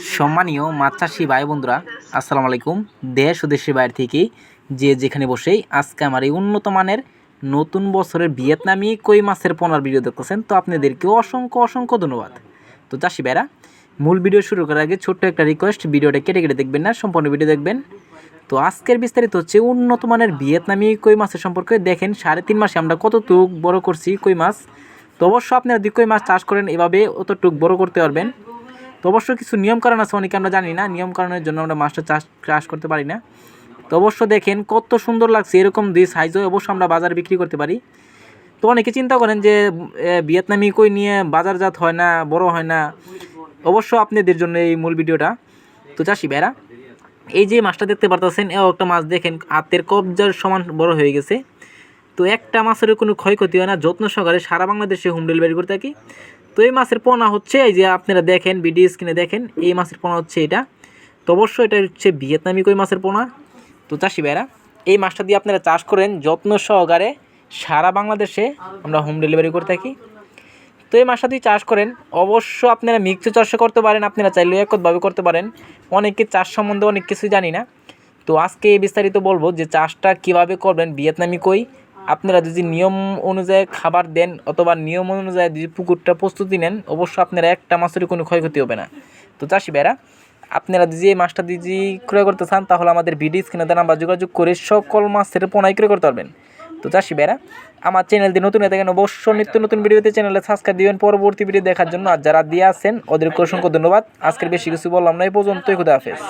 সম্মানীয় মাছ চাষি ভাই বন্ধুরা, আসসালামু আলাইকুম। দেশ ও দেশের বাইরে থেকে যে যেখানে বসেই আজকে আমার এই উন্নত মানের নতুন বছরের ভিয়েতনামি কই মাছের পোনার ভিডিও দেখতেছেন, তো আপনাদেরকে অসংখ্য অসংখ্য ধন্যবাদ। তো চাষি ভাইরা, মূল ভিডিও শুরু করার আগে ছোট্ট একটা রিকোয়েস্ট ভিডিওটা কেটে কেটে দেখবেন না, সম্পূর্ণ ভিডিও দেখবেন। তো আজকের বিস্তারিত হচ্ছে উন্নত মানের ভিয়েতনামি কই মাছের সম্পর্কে। দেখেন, সাড়ে তিন মাসে আমরা কতটুক বড় করছি কই মাছ। তো অবশ্য আপনারা যদি কই মাছ চাষ করেন, এভাবে অতটুক বড় করতে পারবেন। তো অবশ্য কিছু নিয়মকানুন আছে, অনেকে আমরা জানি না। নিয়মকানুনের জন্য আমরা মাছটা চাষ চাষ করতে পারি না। তো অবশ্য দেখেন কত সুন্দর লাগছে এরকম দুই সাইজও অবশ্য আমরা বাজারে বিক্রি করতে পারি। তো অনেকে চিন্তা করেন যে ভিয়েতনামি কই নিয়ে বাজারজাত হয় না, বড় হয় না। অবশ্য আপনাদের জন্য এই মূল ভিডিওটা। তো চাষি ভাইরা, এই যে মাছটা দেখতে পারতেছেন, এও একটা মাছ দেখেন, হাতের কবজার সমান বড় হয়ে গেছে। তো একটা মাছের কোনো ক্ষয়ক্ষতি হয় না। যত্ন সহকারে সারা বাংলাদেশে হোম ডেলিভারি করে থাকি। তো এই মাছের পোনা হচ্ছে, এই যে আপনারা দেখেন, ভিডিও স্ক্রিনে দেখেন, এই মাছের পোনা হচ্ছে এটা। তো অবশ্যই এটা হচ্ছে ভিয়েতনামি কই মাছের পোনা। তো চাষি ভাইরা, এই মাছটা দিয়ে আপনারা চাষ করেন যত্ন সহকারে সারা বাংলাদেশে আমরা হোম ডেলিভারি করে থাকি। তো এই মাছটা দিয়ে চাষ করেন, অবশ্য আপনারা মিক্স চাষও করতে পারেন, আপনারা চাইলেও একতভাবে করতে পারেন। অনেকে চাষ সম্বন্ধে অনেক কিছুই জানি না। তো আজকে এই বিস্তারিত বলব যে চাষটা কীভাবে করবেন, ভিয়েতনামি কই আপনারা যদি নিয়ম অনুযায়ী খাবার দেন অথবা নিয়ম অনুযায়ী যদি পুকুরটা প্রস্তুতি নেন, অবশ্য আপনারা একটা মাছেরই কোনো ক্ষয়ক্ষতি হবে না। তো চাষি ভাইরা, আপনারা যদি এই মাছটা যদি ক্রয় করতে চান, তাহলে আমাদের ভিডিও স্ক্রিনে দেন আমরা যোগাযোগ করে সকল মাছের পোনাই ক্রয় করতে পারবেন। তো চাষি ভাইরা, আমার চ্যানেল দিয়ে নতুন হয়ে থাকেন, অবশ্যই নিত্য নতুন ভিডিওতে চ্যানেলে সাবস্ক্রাইব দিবেন। পরবর্তী ভিডিও দেখার জন্য আর যারা দিয়ে আছেন, ওদেরকে অসংখ্য ধন্যবাদ। আজকের বেশি কিছু বললাম না, এই পর্যন্তই। খুদা হাফেজ।